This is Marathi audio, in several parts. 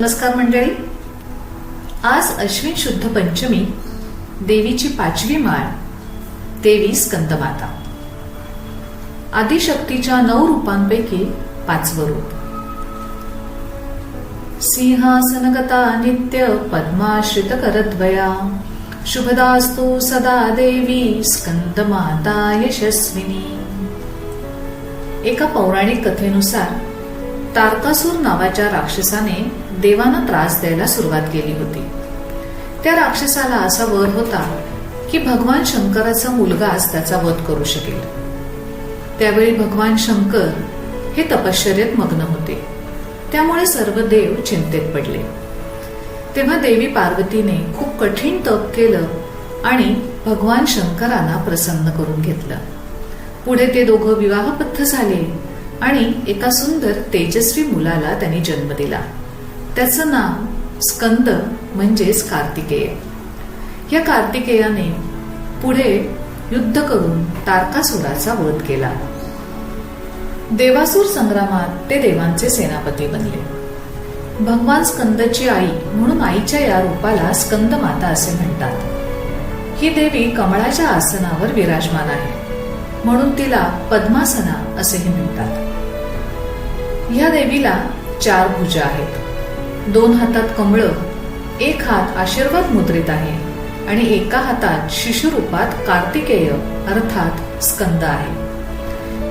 नमस्कार मंडळी. आज अश्विन शुद्ध पंचमी देवीची पाचवी माळ देवी स्कंदमाता आदिशक्तीच्या नऊ रूपांपैकी पाचवं रूप. सिंहासनगता नित्य पद्माश्रित करद्वया शुभदास्तु सदा देवी स्कंदमाता यशस्विनी. एका पौराणिक कथेनुसार तारकासूर नावाच्या राक्षसाने देवांना त्रास द्यायला सुरुवात केली होती. त्या राक्षसाला असा वर होता की भगवान शंकराचा मुलगाच त्याचा वध करू शकेल. त्यावेळी भगवान शंकर हे तपश्चर्येत मग्न होते. त्यामुळे सर्व देव चिंतेत पडले. तेव्हा देवी पार्वतीने खूप कठीण तप केलं आणि भगवान शंकरांना प्रसन्न करून घेतलं. पुढे ते दोघं विवाहबद्ध झाले आणि एका सुंदर तेजस्वी मुलाला त्यांनी जन्म दिला. त्याचं नाव स्कंद म्हणजेच कार्तिकेय. या कार्तिकेयाने पुढे युद्ध करून तारकासुराचा वध केला. देवासूर संग्रामात ते देवांचे सेनापती बनले. भगवान स्कंदची आई म्हणून आईच्या या रूपाला स्कंद माता असे म्हणतात. ही देवी कमळाच्या आसनावर विराजमान आहे. म्हणून तिला पद्मासना असेही म्हणतात. ह्या देवीला चार भुजा आहेत. दोन हातात कमळ एक हात आशीर्वाद मुद्रित आहे आणि एका हातात शिशुरूपात कार्तिकेय अर्थात स्कंद आहे.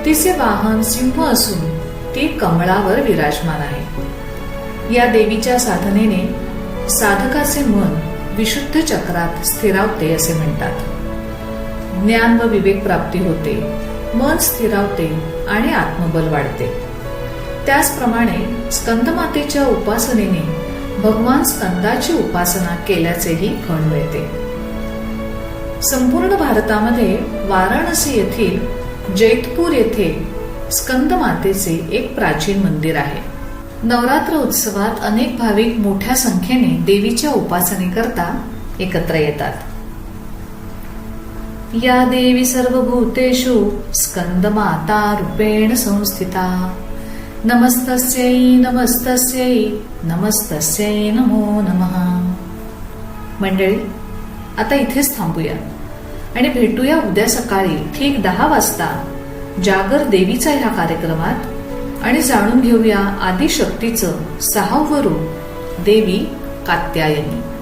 तिचे वाहन सिंह असून ती कमळावर विराजमान आहे. या देवीच्या साधनेने साधकाचे मन विशुद्ध चक्रात स्थिरावते असे म्हणतात. ज्ञान व विवेक प्राप्ती होते मन स्थिरावते आणि आत्मबल वाढते. त्याचप्रमाणे स्कंदमातेच्या उपासनेने भगवान स्कंदाची उपासना केल्याचेही फळ मिळते. संपूर्ण भारतामध्ये वाराणसी येथील जैतपूर येथे स्कंदमातेचे एक प्राचीन मंदिर आहे. नवरात्र उत्सवात अनेक भाविक मोठ्या संख्येने देवीच्या उपासनेकरता एकत्र येतात. या देवी सर्व भूतेषु स्कंदमाता रूपेण संस्थिता। नमस्तस्यै नमस्तस्यै नमस्तस्यै नमो नमः. मंडळी आता इथेच थांबूया. आणि भेटूया उद्या सकाळी ठीक दहा वाजता जागर देवीचा ह्या कार्यक्रमात आणि जाणून घेऊया आदिशक्तीचं सहावं रूप देवी कात्यायनी.